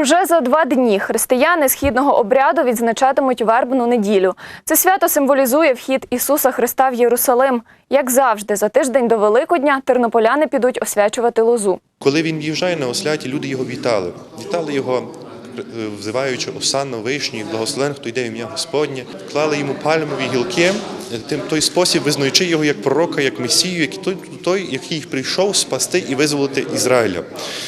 Уже за два дні християни східного обряду відзначатимуть вербну неділю. Це свято символізує вхід Ісуса Христа в Єрусалим. Як завжди, за тиждень до Великодня тернополяни підуть освячувати лозу. Коли він в'їжджає на осляті, люди його вітали. Вітали його, е, взиваючи осанно вишні, благословен, хто йде в ім'я Господнє, клали йому пальмові гілки, тим той спосіб визнаючи його як пророка, як месію, як той, той, який прийшов спасти і визволити Ізраїля.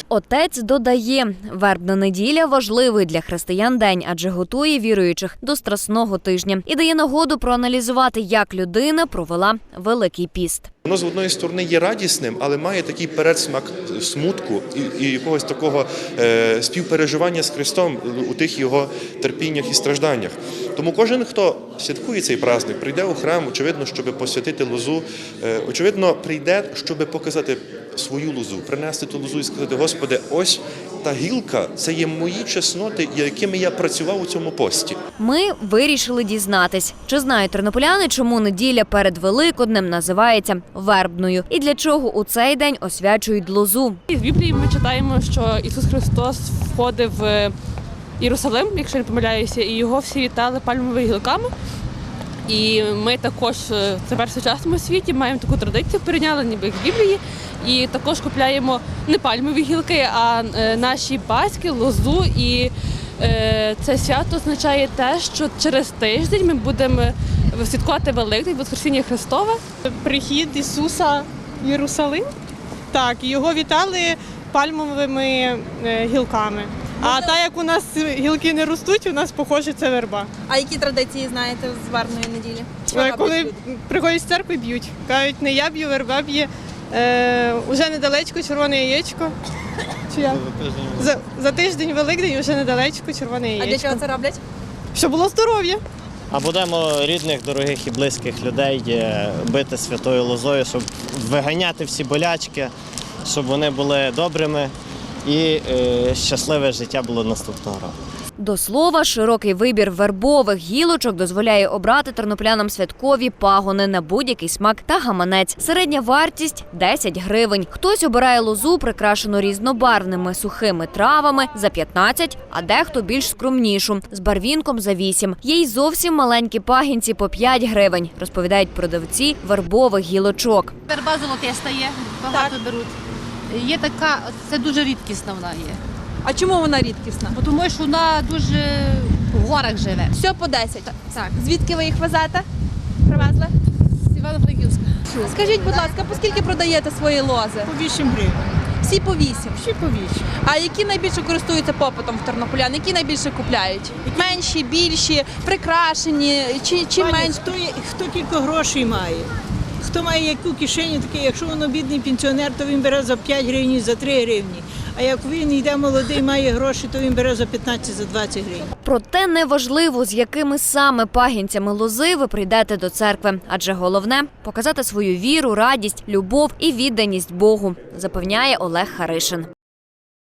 Отець додає, вербна неділя важливий для християн день, адже готує віруючих до страсного тижня і дає нагоду проаналізувати, як людина провела великий піст. Воно з одної сторони є радісним, але має такий передсмак смутку і, якогось такого е, співпереживання з Христом у тих його терпіннях і стражданнях. Тому кожен, хто святкує цей праздник, прийде у храм, очевидно, щоб посвятити лозу, е, очевидно, прийде, щоб показати свою лозу, принести ту лозу і сказати: Господи, ось та гілка це є мої чесноти, якими я працював у цьому пості. Ми вирішили дізнатись, чи знають тернополяни, чому неділя перед Великоднем називається вербною, і для чого у цей день освячують лозу. І в Біблії ми читаємо, що Ісус Христос входив в Єрусалим, якщо не помиляюся, і його всі вітали пальмовими гілками. І ми також тепер в сучасному світі маємо таку традицію, перейняли ніби в Біблії, і також купляємо не пальмові гілки, а е, наші батьки, лозу. І це свято означає те, що через тиждень ми будемо святкувати Великдень, Воскресіння Христове. прихід Ісуса в Єрусалим. Так, його вітали пальмовими е, гілками. А так як у нас гілки не ростуть, у нас похоже це верба. А які традиції знаєте з вербної неділі? Що Е, Коли приходять з церкви, б'ють. Кажуть, не я б'ю, верба б'є. Е, уже недалечко червоне яєчко. Чи як? За, за тиждень Великдень вже недалечко червоне А для чого це роблять? Щоб було здоров'я. А будемо рідних, дорогих і близьких людей е, бити святою лозою, щоб виганяти всі болячки, щоб вони були добрими і е, щасливе життя було наступного року. До слова, широкий вибір вербових гілочок дозволяє обрати тернополянам святкові пагони на будь-який смак та гаманець. Середня вартість 10 гривень. Хтось обирає лозу, прикрашену різнобарвними сухими травами за 15, а дехто більш скромнішу з барвінком за 8. Є й зовсім маленькі пагінці по 5 гривень, розповідають продавці вербових гілочок. Верба золотиста є, багато беруть. Є така, це дуже рідкісна вона є. А чому вона рідкісна? Бо Тому що вона дуже в горах живе. Все по 10. Так, Звідки ви їх везете? Привезли? з Івано-Франківська. Скажіть, будь ласка, по скільки продаєте свої лози? По 8 гривень. Всі по 8. Ще по 8. А які найбільше користуються попитом в тернополян? Які найбільше купляють? Менші, більші, прикрашені чи, чи Пані, менші? хто, є- хто тільки грошей має? Хто має яку кишеню, таке, якщо воно бідний пенсіонер, то він бере за 5 гривень, за 3 гривні. А як він йде молодий, має гроші, то він бере за 15, за 20 гривень. Проте неважливо, з якими саме пагінцями лози ви прийдете до церкви, адже головне показати свою віру, радість, любов і відданість Богу, запевняє Олег Харишин.